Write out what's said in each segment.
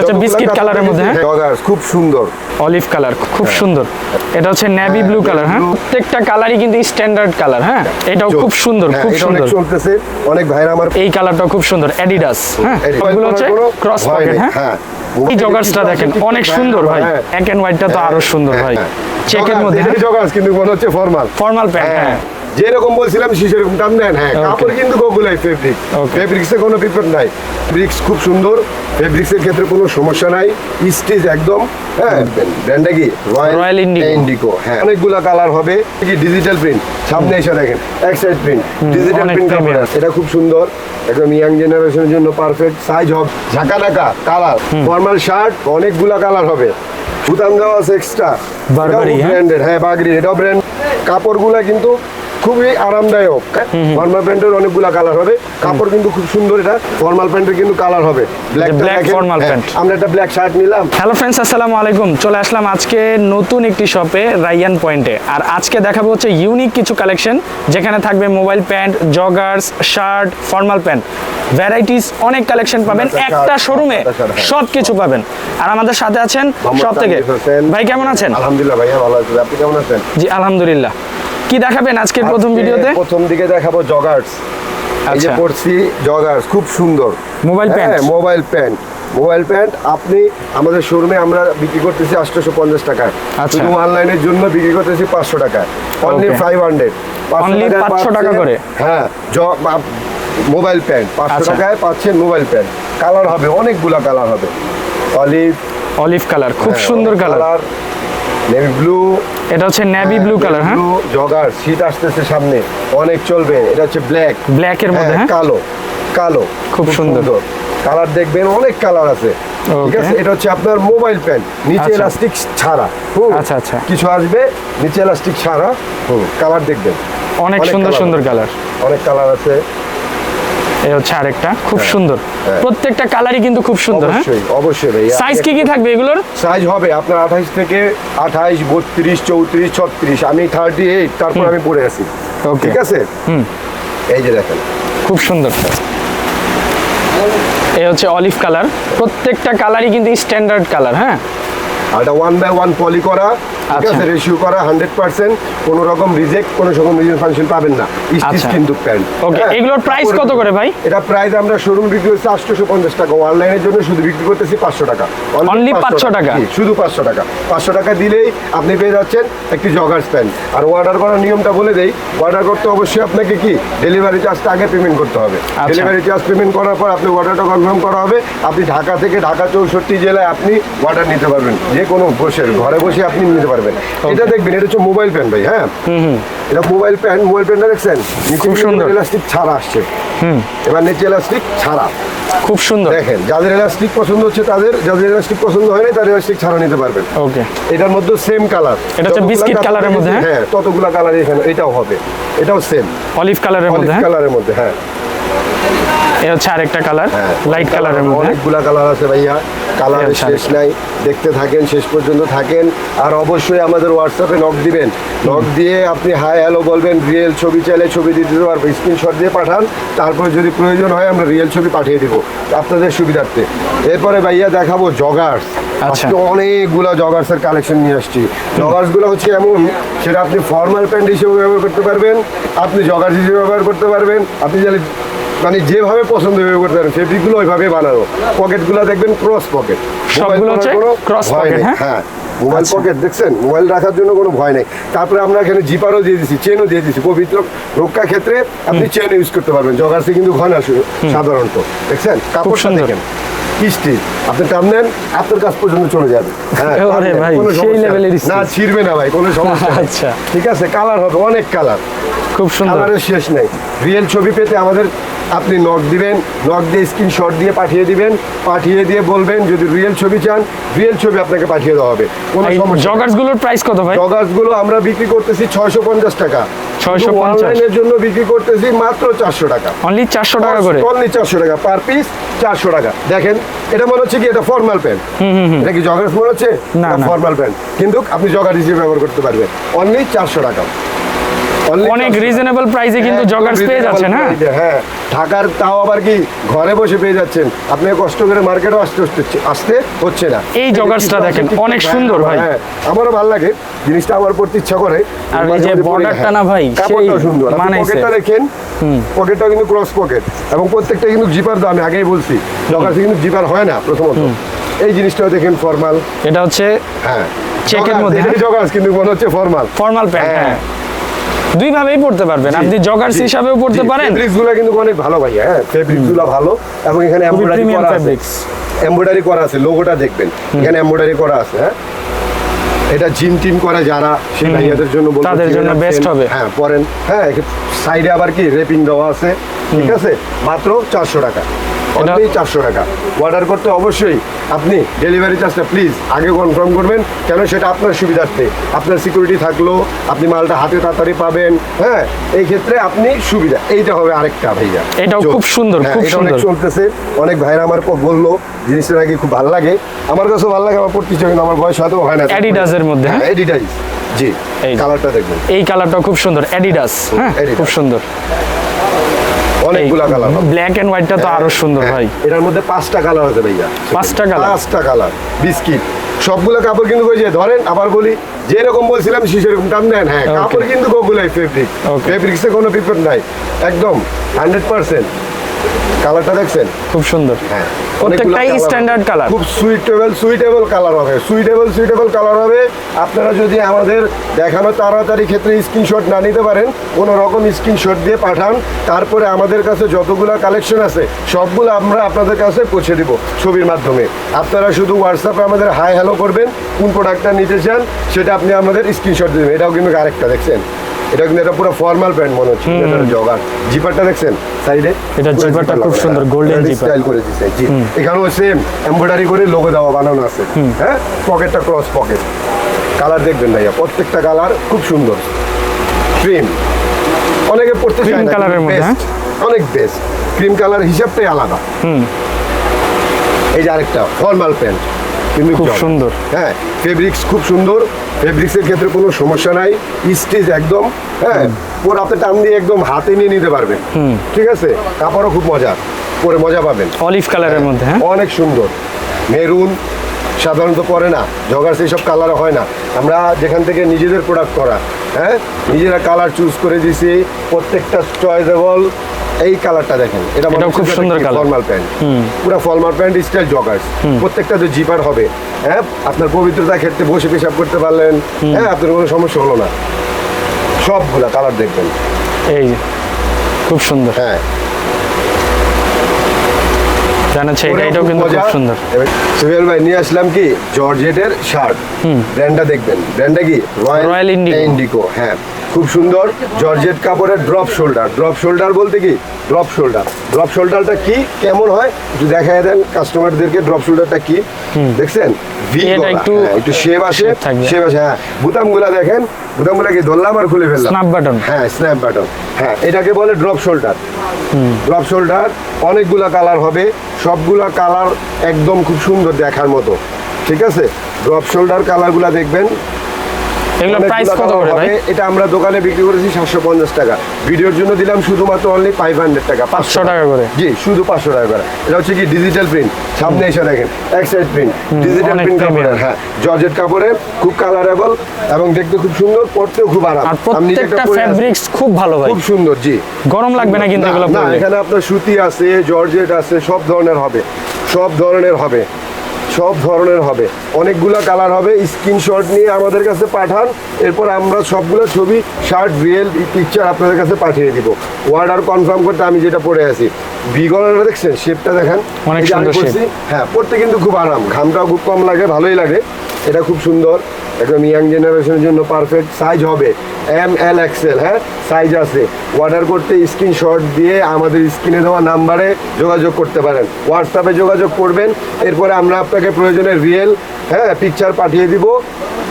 হচ্ছে বিস্কিট কালারের মধ্যে হ্যাঁ? খুব সুন্দর। অলিভ কালার খুব সুন্দর। এটা হচ্ছে নেভি ব্লু কালার হ্যাঁ? প্রত্যেকটা কালারই কিন্তু স্ট্যান্ডার্ড কালার হ্যাঁ? এটাও খুব সুন্দর হ্যাঁ, খুব এটা অনেক সুন্দর। চলতেছে। অনেক ভাইরা আমার এই কালারটাও খুব সুন্দর অ্যাডিডাস হ্যাঁ? এগুলো হচ্ছে ক্রস পকেট হ্যাঁ? হ্যাঁ। এই জগার্সটা দেখেন অনেক সুন্দর ভাই। হ্যাঁ। ব্ল্যাক এন্ড হোয়াইটটা তো আরও সুন্দর ভাই। চেকের মধ্যে জগার্স কিন্তু মনে হচ্ছে ফর্মাল ফর্মাল প্যান্ট হ্যাঁ। যেরকম বলছিলাম সেরকম দাম দেন হ্যাঁ কাপড় কিন্তু গোগুলাই ফেব্রিক. ফেব্রিক্সে কোনো বিপদ নাই। ফেব্রিক্স খুব সুন্দর। ফেব্রিক্সের ক্ষেত্রে কোনো সমস্যা নাই। স্টিচ একদম হ্যাঁ ব্র্যান্ডটা কি Indigo। ইন্ডিগো হ্যাঁ অনেকগুলা কালার হবে। কি ডিজিটাল প্রিন্ট সামনে এসে দেখেন এক side print digital print premium। এটা খুব সুন্দর। একদম ইয়াং জেনারেশনের জন্য পারফেক্ট সাইজ হবে। ঝাঁকা নাকা কালার ফর্মাল শার্ট অনেকগুলা কালার হবে। বুতাম দেওয়া আছে এক্সট্রা হ্যাঁ? ব্র্যান্ডেড হ্যাঁ বাগরি এটাও ব্র্যান্ড কাপড়গুলা কিন্তু খুবই আরামদায়ক। ফর্মাল প্যান্টের অনেকগুলা কালার হবে। কাপড় কিন্তু খুব সুন্দর এটা। ফর্মাল প্যান্টের কিন্তু কালার হবে। Black formal pant। আমরা একটা ব্ল্যাক শার্ট নিলাম। হ্যালো ফ্রেন্ডস আসসালামু আলাইকুম। চলে আসলাম আজকে নতুন একটি শপে রাইয়ান পয়েন্টে আর আজকে দেখাবো হচ্ছে ইউনিক কিছু কালেকশন যেখানে থাকবে mobile pant joggers shirt formal pant varieties অনেক কালেকশন পাবেন। একটা শোরুমে। সব কিছু পাবেন। আর আমাদের সাথে আছেন সব থেকে। ভাই কেমন আছেন? আলহামদুলিল্লাহ ভাইয়া ভালো আছি। আপনি কেমন আছেন? জি আলহামদুলিল্লাহ। কি দেখাবেন আজকের প্রথম ভিডিওতে? প্রথম দিকে দেখাবো জগার্স এই যে আচ্ছা। পড়ছি জগার্স খুব সুন্দর। মোবাইল প্যান্ট হ্যাঁ মোবাইল প্যান্ট মোবাইল প্যান্ট আপনি আমাদের শোরুমে আমরা বিক্রি করতেছি আটশোশো পঞ্চাশ টাকায়। আচ্ছা। শুধু অনলাইনের জন্য বিক্রি করতেছি পাঁচশো টাকায়। অনলি. ফাইভ হান্ড্রেড 500 টাকা করে? হ্যাঁ মোবাইল প্যান্ট পাঁচশো আচ্ছা। টাকায় পাচ্ছেন মোবাইল প্যান্ট কালার হবে অনেকগুলা কালার হবে। অলিভ অলিভ কালার খুব হ্যাঁ, সুন্দর কালার নেভি ব্লু এটা হচ্ছে নেভি ব্লু কালার হ্যাঁ? জগার শীত আসতেছে সামনে। অনেক চলবে এটা হচ্ছে ব্ল্যাক ব্ল্যাক এর মধ্যে হ্যাঁ কালো কালো। খুব সুন্দর। কালার দেখবেন অনেক কালার আছে। ঠিক আছে? এটা হচ্ছে আপনার মোবাইল প্যান্ট নিচে আচ্ছা। এলাস্টিক ছাড়া। আচ্ছা, আচ্ছা। কিছু আসবে নিচে এলাস্টিক ছাড়া। কালার দেখবেন। অনেক সুন্দর সুন্দর কালার অনেক কালার আছে। এই হচ্ছে আরেকটা খুব সুন্দর। হ্যাঁ। প্রত্যেকটা কালারই কিন্তু খুব সুন্দর হ্যাঁ? অবশ্যই অবশ্যই ভাই সাইজ কি কি থাকবে এগুলোর? সাইজ হবে আপনার আঠাইশ থেকে আঠাইশ বত্রিশ চৌত্রিশ ছত্রিশ। আমি থার্টি এইট তারপর আমি পড়ে আছি. ঠিক আছে? হুম। এই যে দেখেন। খুব সুন্দর। এই হচ্ছে অলিভ কালার প্রত্যেকটা কালারই কিন্তু স্ট্যান্ডার্ড কালার হ্যাঁ? আর এটা ওয়ান বাই ওয়ান পলি করা। ঠিক আচ্ছা। আছে রেশিও করা হান্ড্রেড পার্সেন্ট কোনো রকম রিজেক্ট কোনো রকম রিজেক্ট ফাংশন পাবেন না। স্টিচ আচ্ছা। কিন্তু প্যান্ট। ওকে এগুলোর প্রাইস কত করে ভাই? এটা প্রাইস আমরা শোরুম বিক্রি করছি আটশোশো পঞ্চাশ টাকা। অনলাইনের জন্য শুধু বিক্রি করতেছি পাঁচশো টাকা। Only 500 টাকা? শুধু পাঁচশো টাকা। পাঁচশো টাকা দিলেই আপনি পেয়ে যাচ্ছেন একটি জগার্স প্যান্ট আর অর্ডার করার নিয়মটা বলে দেই অর্ডার করতে অবশ্যই আপনাকে কি? ডেলিভারি চার্জটা আগে পেমেন্ট করতে হবে। ডেলিভারি চার্জ পেমেন্ট করার পর আপনি অর্ডারটা কনফার্ম করা হবে। আপনি ঢাকা থেকে ঢাকা চৌষট্টি জেলায় আপনি অর্ডার নিতে পারবেন। যে কোনো বসে ঘরে বসে আপনি নিতে পারবেন। এটা দেখবেন এটা হচ্ছে মোবাইল প্যান্ট ভাই হ্যাঁ? এটা মোবাইল প্যান্ট মোবাইল প্যান্টটা দেখছেন? খুব সুন্দর। ইলাস্টিক ছাড়া আসছে। এবার নিচে ইলাস্টিক ছাড়া। খুব সুন্দর। দেখেন যাদের ইলাস্টিক পছন্দ হচ্ছে তাদের যাদের ইলাস্টিক পছন্দ হয় না তাদের ইলাস্টিক ছাড়া নিতে পারবেন। ওকে এটার মধ্যে সেম কালার এটা হচ্ছে colour এর মধ্যে, হ্যাঁ? হ্যাঁ ততগুলা কালার এখানে এটাও হবে। এটাও সেম অলিভ কালারের মধ্যে হ্যাঁ? কালারের মধ্যে হ্যাঁ। এটা হচ্ছে আরেকটা কালার হ্যাঁ লাইট কালারের মধ্যে অনেকগুলা কালার আছে ভাইয়া। কালারের আচ্ছা, শেষ নাই দেখতে থাকেন শেষ পর্যন্ত থাকেন। আর অবশ্যই আমাদের হোয়াটসঅ্যাপে নক দিবেন। নক দিয়ে আপনি হাই হ্যালো বলবেন রিয়েল ছবি চাইলে ছবি দিয়ে দিতে পারব স্ক্রিনশট দিয়ে পাঠান। তারপরে যদি প্রয়োজন হয় আমরা রিয়েল ছবি পাঠিয়ে দিব আপনাদের সুবিধার্থে। এরপরে ভাইয়া দেখাবো জগার্স আচ্ছা। আজকে অনেকগুলো জগার্সের কালেকশন নিয়ে আসছি। জগার্সগুলো হচ্ছে এমন সেটা আপনি ফর্মাল প্যান্ট হিসেবে ব্যবহার করতে পারবেন আপনি জগার্স হিসেবে ব্যবহার করতে পারবেন আপনি চাইলে মানে যেভাবে পছন্দ হয়ে করতে পারেন ফেব্রিকগুলো ওইভাবে বানানো। পকেটগুলো দেখবেন ক্রস পকেট সবগুলো হচ্ছে cross pocket, হ্যাঁ? হ্যাঁ মোবাইল আচ্ছা। পকেট দেখছেন? মোবাইল রাখার জন্য কোনো ভয় নেই। তারপরে আমরা এখানে জিপারও দিয়ে দিচ্ছি চেনও দিয়ে দিচ্ছি পবিত্র রক্ষা ক্ষেত্রে আপনি চেন ইউজ করতে পারবেন। জগার্সে কিন্তু ঘন আসে সাধারণত। দেখছেন? কাপড়টা দেখেন। কিস্তি। আপনি টান নেন আপনার কাছ পর্যন্ত চলে যাবে। হ্যাঁ। না। ছিড়বে না ভাই কোনো সমস্যা আচ্ছা। ঠিক আছে? কালার হবে অনেক কালার খুব সুন্দর। কালারের শেষ নেই। রিয়েল ছবি পেতে আমাদের আপনি নক দিবেন নক দিয়ে স্ক্রিনশট দিয়ে পাঠিয়ে দিবেন পাঠিয়ে দিয়ে বলবেন যদি রিয়েল ছবি চান রিয়েল ছবি আপনাকে পাঠিয়ে দেওয়া হবে। কোনো সমস্যা জগার্সগুলোর প্রাইস কত ভাই? জগার্সগুলো আমরা বিক্রি করতেছি ছয়শো পঞ্চাশ টাকা। 650 অনলাইনের জন্য বিক্রি করতেছি মাত্র চারশো টাকা। অনলি চারশো টাকা করে? অনলি চারশো টাকা পার পিস চারশো টাকা। দেখেন এটা মনে হচ্ছে কি এটা ফর্মাল প্যান্ট এটা কি জগার্স মনে হচ্ছে? না, না। ফর্মাল প্যান্ট কিন্তু আপনি জগার হিসেবে ব্যবহার করতে পারবেন। অনলি চারশো টাকা। অনেক রিজনেবল প্রাইসে কিন্তু জগার্স পেয়ে reasonable যাচ্ছেন হ্যাঁ হ্যাঁ। ঢাকার তাও আবার কি ঘরে বসে পেয়ে যাচ্ছেন। আপনি কষ্ট করে মার্কেটও আসতে হচ্ছে আসতে হচ্ছে না। এই জগার্সটা দেখেন, অনেক হ্যাঁ, সুন্দর ভাই। হ্যাঁ আমারও ভালো লাগে। জিনিসটা আমার পড়তে ইচ্ছা করে। আর এই যে হ্যাঁ। না ভাই, সেই সুন্দর। মানাইছে। পকেটটা দেখেন পকেটটা কিন্তু ক্রস পকেট এবং প্রত্যেকটা কিন্তু জিপার দাম আগেই বলছি জগার্সে কিন্তু জিপার হয় না প্রথমত। এই জিনিসটাও দেখেন ফর্মাল এটা হচ্ছে হ্যাঁ। চেকের মধ্যে, এটাই হ্যাঁ? জগার্স কিন্তু মনে হচ্ছে ফর্মাল ফর্মাল প্যান্ট হ্যাঁ। দুই ভাবেই পড়তে পারবেন। আপনি জগার্স হিসাবেও পড়তে পারেন। ফেব্রিক্সগুলো কিন্তু অনেক ভালো ভাই হ্যাঁ? ফেব্রিক্সগুলো ভালো এবং এখানে এমব্রয়ডারি করা আছে। এমব্রয়ডারি করা আছে লোগোটা দেখবেন। এখানে এমব্রয়ডারি করা আছে হ্যাঁ? এটা জিম টিম করে যারা সেই ভাইয়াদের জন্য বলব তাদের জন্য বেস্ট হবে। হ্যাঁ পরেন। হ্যাঁ সাইডে আবার কি রেপিং দেওয়া আছে। ঠিক আছে? মাত্র চারশো টাকা। অনলি চারশো টাকা। অর্ডার করতে অবশ্যই আপনি ডেলিভারি চার্জটা প্লিজ আগে কনফার্ম করবেন কেন সেটা আপনার সুবিধার্থে। আপনার সিকিউরিটি থাকল আপনি মালটা হাতে তাড়াতাড়ি পাবেন হ্যাঁ? এই ক্ষেত্রে আপনি সুবিধা। এইটা হবে আরেকটা ভাইয়া। এটাও খুব সুন্দর, হ্যাঁ, খুব সুন্দর। চলতেছে। অনেক ভাইরা আমার পর বলল জিনিসটা নাকি খুব ভালো লাগে। আমার কাছেও ভালো লাগে আমার পড়তে ইচ্ছে কিন্তু আমার বয়স হয়তো হয় না। এর মধ্যে, হ্যাঁ? এডিডাস জি এই কালারটা দেখবেন এই কালারটাও খুব সুন্দর অ্যাডিডাস হ্যাঁ? খুব সুন্দর। অনেকগুলা কালার ব্ল্যাক এন্ড হোয়াইটটা তো আরও সুন্দর হ্যাঁ, ভাই। এটার মধ্যে পাঁচটা কালার আছে ভাইয়া। পাঁচটা কালার পাঁচটা কালার বিস্কিট। সবগুলো কাপড় কিন্তু ওই যে ধরেন আবার বলি যেরকম বলছিলাম সে সেরকম দাম দেন হ্যাঁ কাপড় কিন্তু গোগুলাই ফেব্রিক. ফেব্রিক্সে কোনো বিপদ নাই। একদম হান্ড্রেড পার্সেন্ট কালারটা দেখছেন? খুব সুন্দর। হ্যাঁ। প্রত্যেকটাই স্ট্যান্ডার্ড কালার খুব সুইটেবল সুইটেবল কালার হবে। সুইটেবল সুইটেবল কালার হবে। আপনারা যদি আমাদের দেখানো তাড়াতাড়ি ক্ষেত্রে স্ক্রিনশট না নিতে পারেন কোনো রকম স্ক্রিনশট দিয়ে পাঠান। তারপরে আমাদের কাছে যতগুলো কালেকশন আছে সবগুলো আমরা আপনাদের কাছে পৌঁছে দিব ছবির মাধ্যমে। আপনারা শুধু হোয়াটসঅ্যাপে আমাদের হাই হ্যালো করবেন কোন প্রোডাক্টটা নিতে চান সেটা আপনি আমাদের স্ক্রিনশট দেবেন। এটাও কিন্তু আরেকটা দেখছেন? এটা কিন্তু এটা পুরো ফর্মাল প্যান্ট মনে হচ্ছে এটা জগার জিপারটা দেখছেন? সাইডে? এটা জিপারটা খুব সুন্দর, golden জিপার। স্টাইল করে দিচ্ছে জি। এখানেও সেম এমব্রয়ডারি করে লোগো দেওয়া বানানো আছে। হ্যাঁ? পকেটটা ক্রস পকেট কালার দেখবেন ভাইয়া প্রত্যেকটা কালার খুব সুন্দর। ক্রিম অনেকে পড়তে না, colour মধ্যে, অনেক বেস্ট ক্রিম কালার হিসাবটাই আলাদা। এই যে আরেকটা ফর্মাল প্যান্ট কিন্তু খুব সুন্দর। হ্যাঁ ফেব্রিক্স খুব সুন্দর। ফেব্রিক্সের ক্ষেত্রে কোনো সমস্যা নাই। স্টিচ একদম হ্যাঁ পরে আপনি টান দিয়ে একদম হাতে নিয়ে নিতে পারবেন। ঠিক আছে? কাপড়ও খুব মজা পরে মজা পাবেন। অলিভ কালারের মধ্যে হ্যাঁ? অনেক সুন্দর। মেরুন সাধারণত পরে না। জগার্স এইসব কালার হয় না। আমরা যেখান থেকে নিজেদের প্রোডাক্ট করা হ্যাঁ? নিজেরা কালার চুজ করে দিছি প্রত্যেকটা চয়েসেবল এই কালারটা দেখেন। এটা খুব সুন্দর। ফর্মাল প্যান্ট পুরো ফর্মাল প্যান্ট স্টাইল জগার্স প্রত্যেকটা তো জিপার হবে হ্যাঁ? আপনার পবিত্রতা ক্ষেত্রে বসে পেশাব করতে পারলেন হ্যাঁ? আপনার কোনো সমস্যা হলো না। সবগুলা কালার দেখবেন। এই খুব সুন্দর। হ্যাঁ। জানাচ্ছে এটাও কিন্তু খুব সুন্দর। সুহেল ভাই নিয়ে আসলাম কি? জর্জেটের শার্ট ব্র্যান্ডটা দেখবেন। ব্র্যান্ডটা কি? রয়্যাল। ইন্ডিগো হ্যাঁ। খুব সুন্দর জর্জেট কাপড়ের ড্রপ শোল্ডার ড্রপ শোল্ডার বলতে কি? ড্রপ শোল্ডার ড্রপ শোল্ডারটা কি? কেমন হয়? একটু দেখায় দেন কাস্টমারদেরকে ড্রপ শোল্ডারটা কি? দেখছেন? একটু হ্যাঁ, একটু শেপ আসে। শেপ আসে হ্যাঁ। বুতামগুলা দেখেন। বুতামগুলা কি ধরলাম আর খুলে ফেললাম। Snap button। হ্যাঁ স্ন্যাপ বাটন হ্যাঁ এটাকে বলে ড্রপ শোল্ডার ড্রপ শোল্ডার অনেকগুলা কালার হবে। সবগুলা কালার একদম খুব সুন্দর দেখার মতো। ঠিক আছে? ড্রপ শোল্ডার কালারগুলা দেখবেন। এগুলো প্রাইস কত করে ভাই? এটা আমরা দোকানে বিক্রি করেছি সাতশো পঞ্চাশ টাকা। ভিডিওর জন্য দিলাম শুধুমাত্র অনলি ফাইভ হান্ড্রেড টাকা 500 টাকা করে। জি শুধু পাঁচশো টাকা করে। এটা হচ্ছে কি ডিজিটাল প্রিন্ট সামনে এসে দেখেন এক সাইড প্রিন্ট ডিজিটাল প্রিন্ট। কাপড়ের হ্যাঁ জর্জেট কাপড়ে খুব কালারেবল এবং দেখতে খুব সুন্দর পড়তেও খুব আরাম। আর প্রত্যেকটা পরে ফ্যাব্রিক্স খুব ভালো ভাই। খুব সুন্দর জি। গরম লাগবে না কিন্তু এগুলো না এখানে আপনার সুতি আছে জর্জেট আছে সব ধরনের হবে। সব ধরনের হবে। সব ধরনের হবে। অনেকগুলো কালার হবে। স্ক্রিনশট নিয়ে আমাদের কাছে পাঠান। এরপর আমরা সবগুলো ছবি শার্ট রিয়েল পিকচার আপনাদের কাছে পাঠিয়ে দিব। অর্ডার কনফার্ম করতে আমি যেটা পড়ে আছি। বিগলারটা দেখছেন? শেপটা দেখেন? অনেক সুন্দর হ্যাঁ পড়তে কিন্তু খুব আরাম। ঘামটাও খুব কম লাগে ভালোই লাগে। এটা খুব সুন্দর। একদম ইয়াং জেনারেশনের জন্য পারফেক্ট সাইজ হবে। এম এল এক্সেল হ্যাঁ? সাইজ আছে। অর্ডার করতে স্ক্রিনশট দিয়ে আমাদের স্ক্রিনে দেওয়া নাম্বারে যোগাযোগ করতে পারেন। হোয়াটসঅ্যাপে যোগাযোগ করবেন। এরপরে আমরা আপনাকে প্রয়োজনে রিয়েল হ্যাঁ পিকচার পাঠিয়ে দিব।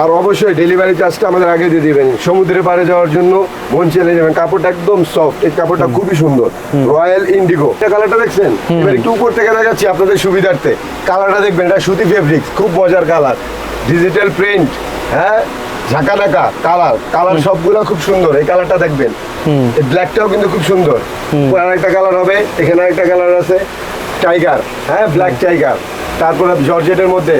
আর অবশ্যই ডেলিভারি চার্জটা আমাদের আগে দিয়ে দিবেন। সমুদ্রের পাড়ে যাওয়ার জন্য মন চলে যাবেন। কাপড়টা একদম সফট এই কাপড়টা খুবই সুন্দর। রয়্যাল ইন্ডিগো এটা কালারটা দেখছেন? এবার একটু উপর থেকে দেখাচ্ছি আপনাদের সুবিধার্থে। কালারটা দেখবেন এটা সুতি ফেব্রিক্স খুব মজার কালার ডিজিটাল প্রিন্ট হ্যাঁ? ঝাঁকানাকা কালার কালার সবগুলো খুব সুন্দর এই কালারটা দেখবেন। এই ব্ল্যাকটাও কিন্তু খুব সুন্দর। আর একটা কালার হবে এখানে একটা কালার আছে। টাইগার হ্যাঁ? ব্ল্যাক টাইগার তারপরে জর্জেটের মধ্যে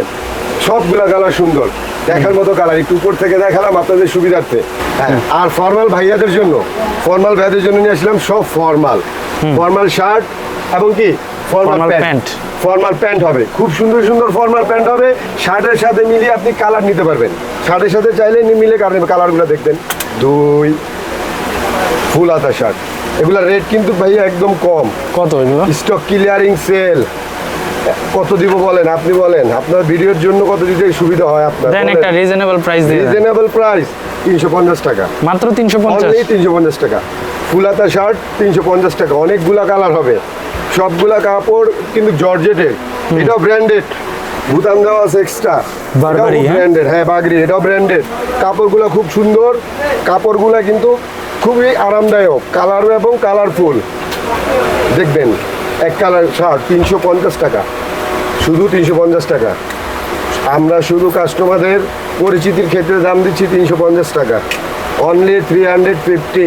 সবগুলো কালার সুন্দর। দেখার মতো কালার একটু উপর থেকে দেখালাম আপনাদের সুবিধার্থে। হ্যাঁ আর ফর্মাল ভাইয়াদের জন্য ফর্মাল ভাইয়াদের জন্য নিয়ে আসলাম সব ফর্মাল ফর্মাল শার্ট এবং কি? Formal pant. ফর্মাল প্যান্ট হবে। খুব সুন্দর সুন্দর ফর্মাল প্যান্ট হবে। শার্টের সাথে মিলিয়ে আপনি কালার নিতে পারবেন। শার্টের সাথে চাইলে মিলে কালারগুলো দেখবেন। দুই। ফুল হাতা শার্ট এগুলা রেট কিন্তু ভাইয়া একদম কম। কত এগুলো? স্টক ক্লিয়ারিং সেল কত দিব বলেন? আপনি বলেন। আপনার ভিডিওর জন্য কত দিতে সুবিধা হয় আপনার? দেন একটা রিজনেবল প্রাইস দেন। রিজনেবল প্রাইস তিনশো পঞ্চাশ টাকা। মাত্র তিনশো পঞ্চাশ? অনলি তিনশো পঞ্চাশ টাকা। ফুলাতা শার্ট তিনশো পঞ্চাশ টাকা। অনেকগুলা কালার হবে। সবগুলা কাপড় কিন্তু জর্জেটের। এটাও ব্র্যান্ডেড বুতাম দেওয়া আছে এক্সট্রা? ব্র্যান্ডেড হ্যাঁ? বাগরি এটাও ব্র্যান্ডেড কাপড়গুলো খুব সুন্দর। কাপড়গুলো কিন্তু খুবই আরামদায়ক। কালার এবং কালারফুল দেখবেন এক কালার শার্ট তিনশো পঞ্চাশ টাকা। শুধু তিনশো পঞ্চাশ টাকা। আমরা শুধু কাস্টমারদের পরিচিতির ক্ষেত্রে দাম দিচ্ছি তিনশো পঞ্চাশ টাকা। অনলি থ্রি হান্ড্রেড ফিফটি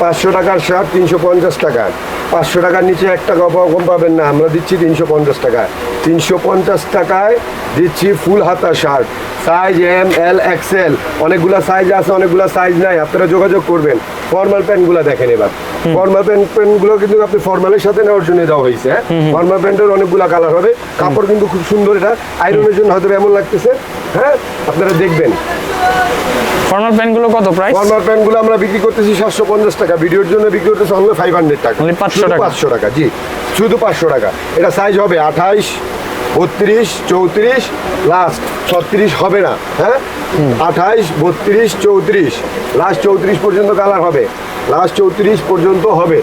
পাঁচশো টাকার শার্ট তিনশো পঞ্চাশ টাকা। পাঁচশো টাকার নিচে এক টাকা কম পাবেন না। আমরা দিচ্ছি তিনশো পঞ্চাশ টাকা। তিনশো পঞ্চাশ টাকায় দিচ্ছি ফুল হাতা shirt. Size M, L XL অনেকগুলো সাইজ আছে, অনেকগুলো সাইজ নাই। আপনারা যোগাযোগ করবেন। ফর্মাল প্যান্টগুলো দেখেন এবার। ফর্মাল প্যান্ট প্যান্টগুলো কিন্তু আপনি ফর্মালের সাথে নেওয়ার জন্য দেওয়া হয়েছে হ্যাঁ? ফর্মাল প্যান্টের অনেকগুলো কালার হবে। কাপড় কিন্তু খুব সুন্দর এটা। আয়রনের জন্য হয়তো এমন লাগতেছে হ্যাঁ? আপনারা দেখবেন। ফর্মাল প্যান্টগুলো কত প্রাইস ফর্মাল প্যান্টগুলো আমরা বিক্রি করতেছি সাতশো পঞ্চাশ টাকা। ভিডিওর জন্য বিক্রি করতেছি অনলি ফাইভ হান্ড্রেড টাকা। Only 500 টাকা। পাঁচশো টাকা জি। শুধু পাঁচশো টাকা। এটা সাইজ হবে আঠাইশ বত্রিশ চৌত্রিশ লাস্ট ছত্রিশ হবে না হ্যাঁ? আঠাইশ বত্রিশ চৌত্রিশ। লাস্ট চৌত্রিশ পর্যন্ত কালার হবে। লাস্ট চৌত্রিশ পর্যন্ত হবে।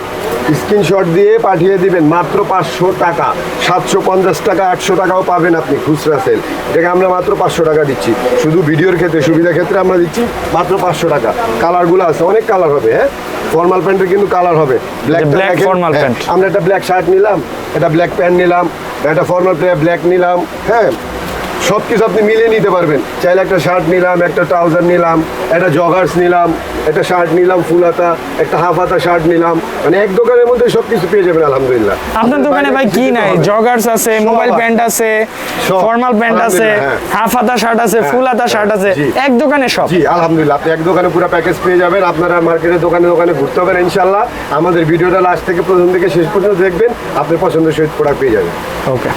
স্ক্রিনশট দিয়ে পাঠিয়ে দিবেন। মাত্র পাঁচশো টাকা। সাতশো পঞ্চাশ টাকা আটশো টাকাও পাবেন আপনি খুচরা সেল এটাকে আমরা মাত্র পাঁচশো টাকা দিচ্ছি। শুধু ভিডিওর ক্ষেত্রে সুবিধা ক্ষেত্রে আমরা দিচ্ছি মাত্র পাঁচশো টাকা। কালারগুলো আছে অনেক কালার হবে হ্যাঁ? ফর্মাল প্যান্টের কিন্তু কালার হবে। ব্ল্যাক black ফর্মাল প্যান্ট আমরা একটা ব্ল্যাক শার্ট নিলাম একটা ব্ল্যাক প্যান্ট নিলাম একটা ফর্মাল প্যান্ট ব্ল্যাক নিলাম হ্যাঁ? সব কিছু আপনি মিলিয়ে নিতে পারবেন। চাইলে একটা শার্ট নিলাম একটা ট্রাউজার নিলাম একটা জগার্স নিলাম একটা শার্ট নিলাম ফুল হাতা একটা হাফ হাতা শার্ট নিলাম। মানে এক দোকানের মধ্যে সব কিছু পেয়ে যাবেন আলহামদুলিল্লাহ। আপনার দোকানে ভাই কি নাই? জগার্স আছে মোবাইল প্যান্ট আছে। ফর্মাল প্যান্ট আছে হ্যাঁ। হাফ হাতা শার্ট আছে ফুল হাতা শার্ট আছে এক দোকানে সব। জি আলহামদুলিল্লাহ আপনি এক দোকানে পুরো প্যাকেজ পেয়ে যাবেন আপনারা মার্কেটের দোকানে দোকানে ঘুরতে হবেন ইনশাল্লাহ আমাদের ভিডিওটা লাস্ট থেকে প্রথম থেকে শেষ পর্যন্ত দেখবেন আপনার পছন্দের সহিত প্রোডাক্ট পেয়ে যাবেন। ওকে